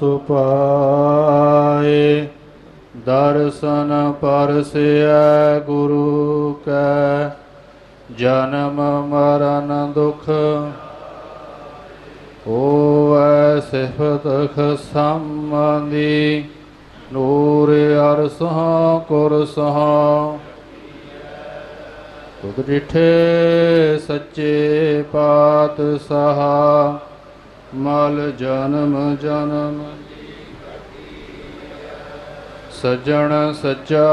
ਸੁਪਾਏ ਦਰਸ਼ਨ ਪਰਸਿਐ ਗੁਰੂ ਕੈ, ਜਨਮ ਮਰਨ ਦੁਖ ਹੋਵੈ ਸਿਫਤ ਖਸਮੰਦੀ ਨੂਰ ਅਰਸਹ ਕੁਰਸਹ ਤੁਧ ਡਿਠੇ ਸੱਚੇ ਪਾਤਸ਼ਾਹ। ਮਲ ਜਨਮ ਜਨਮ। ਸਜਣ ਸੱਚਾ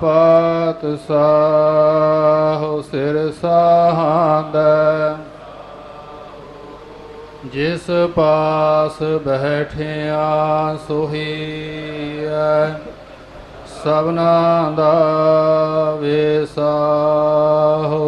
ਪਾਤਸ਼ਾਹ ਸਿਰ ਸਾਹਾਂਦਾ। ਜਿਸ ਪਾਸ ਬੈਠਿਆ ਸੋਹੀ ਸਭਨਾ ਦਾ ਵੇਸਾਹੋ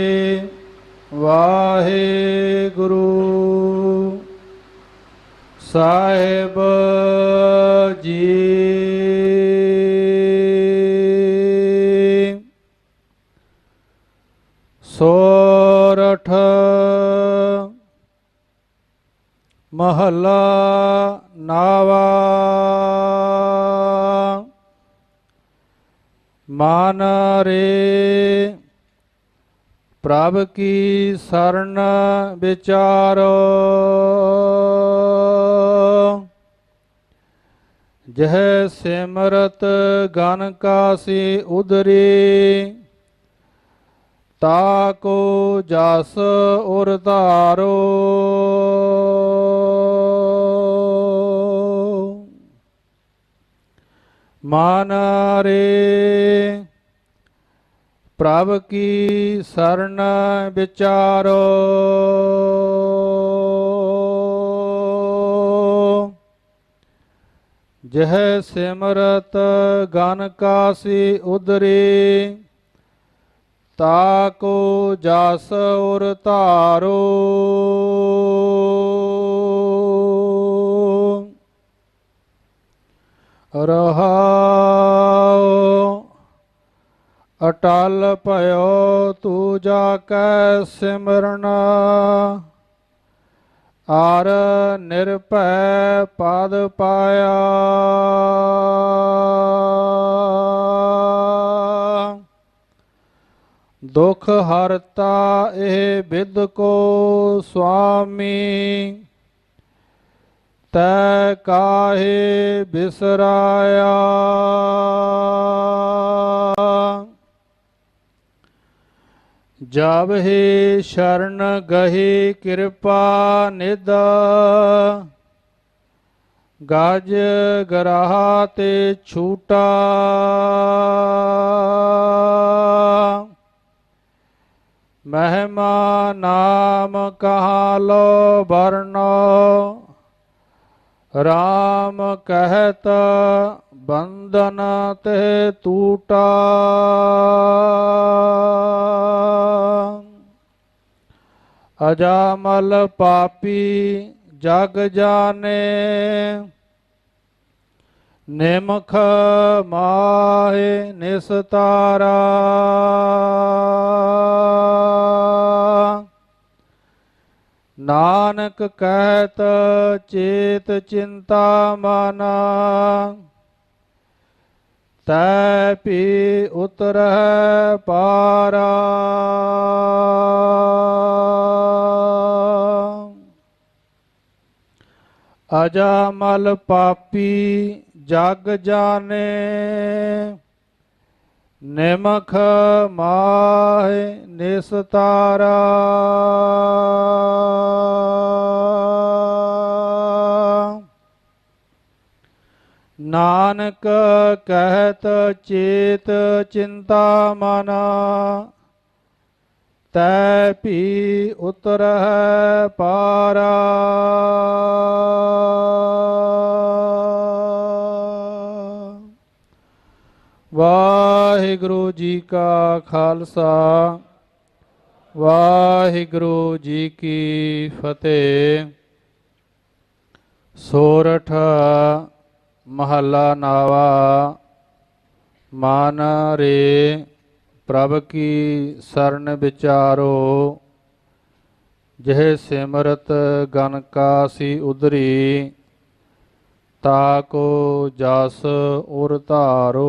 ਵਾਹਿਗੁਰੂ। ਸਾਹਿਬ ਜੀ। ਸੋਰਠ ਮਹੱਲਾ ਨਾਵਾ। ਮਨ ਰੇ ਪ੍ਰਭ ਕੀ ਸ਼ਰਨ ਵਿਚਾਰੋ। ਜਹ ਸਿਮਰਤ ਗਨ ਕਾਸੀ ਉਦਰੀ, ਤਾ ਕੋ ਜਸ ਉਰ ਧਾਰੋ। ਮਨ ਰੇ ਪ੍ਰਭ ਕੀ ਸ਼ਰਨ ਵਿਚਾਰੋ। ਜਹ ਸਿਮਰਤ ਗਨ ਕਾਸੀ ਉਦਰੇ, ਤਾ ਕੋ ਜਸ ਉਰ ਧਾਰੋ। ਰਹਾਉ ਅਟਲ ਭਇਓ, ਤੂ ਜਾ ਕੈ ਸਿਮਰਨ। ਆਰ ਨਿਰਭੈ ਪਦ ਪਾਇਆ। ਦੁਖ ਹਰਤਾ ਇਹ ਬਿਦ ਕੋ ਸੁਆਮੀ। ਤੈ ਕਾਹੇ ਬਿਸਰਾਇਆ। ਜਬ ਹੀ ਸ਼ਰਨ ਗਹੀ ਕਿਰਪਾ ਨਿਦ। ਗਜ ਗਰਾਹ ਤੇ ਛੂਟਾ। ਮਹਿਮਾ ਨਾਮ ਕਹਾ ਲੋ ਵਰਨੋ। RAM ਕਹਿਤ ਬੰਧਨ ਤੇ ਟੂਟਾ ਅਜਾਮਲ ਪਾਪੀ ਜਗ ਜਾਣੇ ਨਿਮਖ ਮਾਹੇ ਨਿਸਤਾਰਾ। ਨਾਨਕ ਕਹਿਤ ਚੇਤ ਚਿੰਤਾ ਮਾਨਾ ਤੈ ਪੀ ਉਤਰਹਿ ਪਾਰਾ। ਅਜਾਮਲ ਪਾਪੀ ਜਗ ਜਾਣੇ ਨਿਮਖ ਮਾਹਿ ਨਿਸਤਾਰਾ। ਨਾਨਕ ਕਹਿਤ ਚੇਤ ਚਿੰਤਾ ਮਨਾ ਤੈ ਭੀ ਉਤਰਹਿ ਪਾਰਾ। ਵਾਹਿਗੁਰੂ ਜੀ ਕਾ ਖਾਲਸਾ, ਵਾਹਿਗੁਰੂ ਜੀ ਕੀ ਫਤਿਹ। ਸੋਰਠ ਮਹੱਲਾ ਨਾਵਾ, ਮਨ ਰੇ ਪ੍ਰਭ ਕੀ ਸਰਨ ਵਿਚਾਰੋ। ਜਿਹ ਸਿਮਰਤ ਗਨ ਕਾ ਸੀ ਉਦਰੀ ਤਾ ਕੋ ਜਸ ਉਰ ਧਾਰੋ।